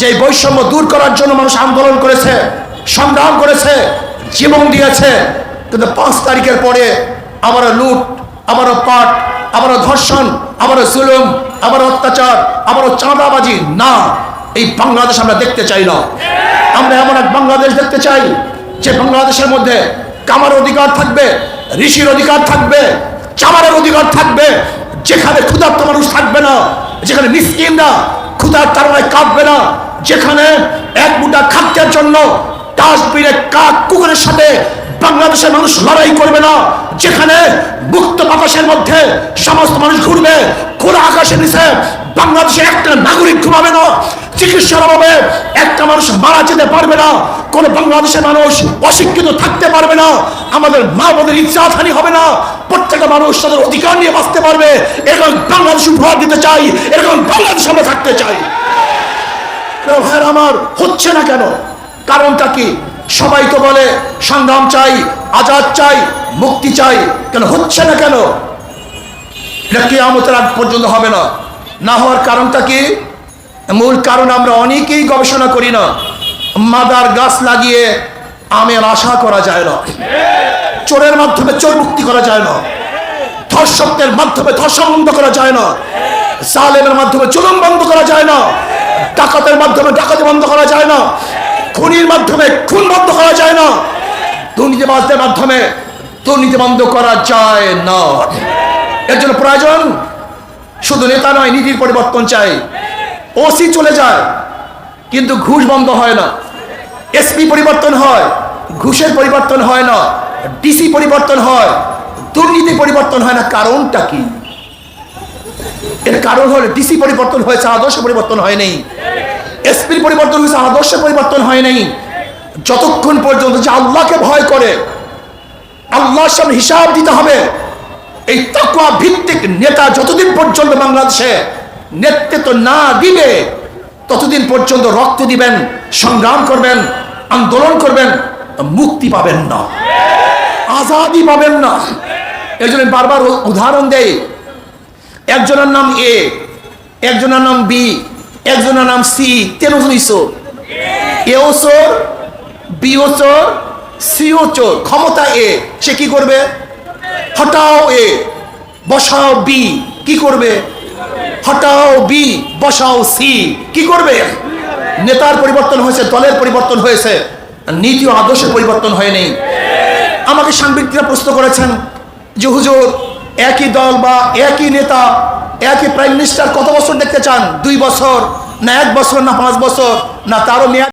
যে বৈষম্য দূর করার জন্য মানুষ আন্দোলন করেছে, সংগ্রাম করেছে, জীবন দিয়েছে, কিন্তু পাঁচ তারিখের পরে আবারও লুট আবারও পাট আবারও ধর্ষণ আবারও জুলুম আবারও অত্যাচার আবারও চাঁদাবাজি, না, এই বাংলাদেশ আমরা দেখতে চাই না। আমরা এমন এক বাংলাদেশ দেখতে চাই, যে বাংলাদেশের মধ্যে কামার অধিকার থাকবে, ঋষির অধিকার থাকবে, চামারের অধিকার থাকবে, যেখানে ক্ষুধার্ত মানুষ থাকবে না, যেখানে মিসকিনরা ক্ষুধার তারণায় কাঁপবে না। যেখানে এক মুঠা খাদ্যের জন্য ডাস্টবিনে কাক কুকুরের সাথে বাংলাদেশের মানুষ লড়াই করবে না, যেখানে মুক্ত বাতাসের মধ্যে সমস্ত মানুষ ঘুরবে, খোলা আকাশের নিচে বাংলাদেশে একটা নাগরিক ঘুমাবে না, চিকিৎসার অভাবে একটা মানুষ মারা যেতে পারবে না, কোন বাংলাদেশের মানুষ অশিক্ষিত থাকতে পারবে না, আমাদের মা বোনের ইচ্ছাহানি হবে না, প্রত্যেকটা মানুষ তাদের অধিকার নিয়ে বাঁচতে পারবে, এরকম বাংলাদেশ উপহার দিতে চাই, এরকম বাংলাদেশ আমরা থাকতে চাই। আমার হচ্ছে না কেন? কারণটা কি? সবাই তো বলে, সংগ্রাম চাই, আজাদ চাই, মুক্তি চাই। কেন হচ্ছে না কেন? এটা কেয়ামতের আগ পর্যন্ত হবে না। না হওয়ার কারণটা কি? মূল কারণ আমরা অনেকেই গবেষণা করি না। মাদার গাছ লাগিয়ে আমের আশা করা যায় না। চোরের মাধ্যমে চোর মুক্তি করা যায় না। ধর্ষকদের মাধ্যমে ধর্ষণ বন্ধ করা যায় না। জালেমের মাধ্যমে জুলুম বন্ধ করা যায় না। ডাকাতের মাধ্যমে ডাকাতি বন্ধ করা যায় না। খুনির মাধ্যমে, খুন বন্ধ করা যায় না। দুর্নীতিবাজদের মাধ্যমে দুর্নীতি বন্ধ করা যায় না। এর জন্য প্রয়োজন শুধু নেতা নয়, নীতির পরিবর্তন চাই। ওসি চলে যায়, কিন্তু ঘুষ বন্ধ হয় না। এসপি পরিবর্তন হয়, ঘুষের পরিবর্তন হয় না। ডিসি পরিবর্তন হয় দুর্নীতি পরিবর্তন হয় না। কারণটা কি? এর কারণ হলো ডিসি পরিবর্তন হয়েছে, আদর্শ পরিবর্তন হয় নাই এসপির পরিবর্তন হয়েছে, আদর্শ পরিবর্তন হয় নাই। যতক্ষণ পর্যন্ত যে আল্লাহকে ভয় করে, আল্লাহর সামনে হিসাব দিতে হবে, এই তাকুয়া ভিত্তিক নেতা যতদিন পর্যন্ত বাংলাদেশে নেতৃত্ব না দিবে, ততদিন পর্যন্ত রক্ত দিবেন, সংগ্রাম করবেন, আন্দোলন করবেন, মুক্তি পাবেন না। আজাদি পাবেন না। এই জন্য বারবার উদাহরণ দেই। একজনের নাম এ, একজনের নাম বি একজনের নাম সি তেন শুনিস এও চোর বিও চোর সিও চোর। ক্ষমতা এ, সে কি করবে? হটাও এ, বসাও বি, কি করবে? হটাও বি, বসাও সি, কি করবে? নেতার পরিবর্তন হয়েছে, দলের পরিবর্তন হয়েছে, নীতি ও আদর্শের পরিবর্তন হয়নি। আমাকে সাংবাদিকরা প্রশ্ন করেছেন যে, হুজুর, একই দল বা একই নেতা একই প্রাইম মিনিস্টার কত বছর দেখতে চান? দুই বছর, না এক বছর, না পাঁচ বছর, না তারও মেয়াদ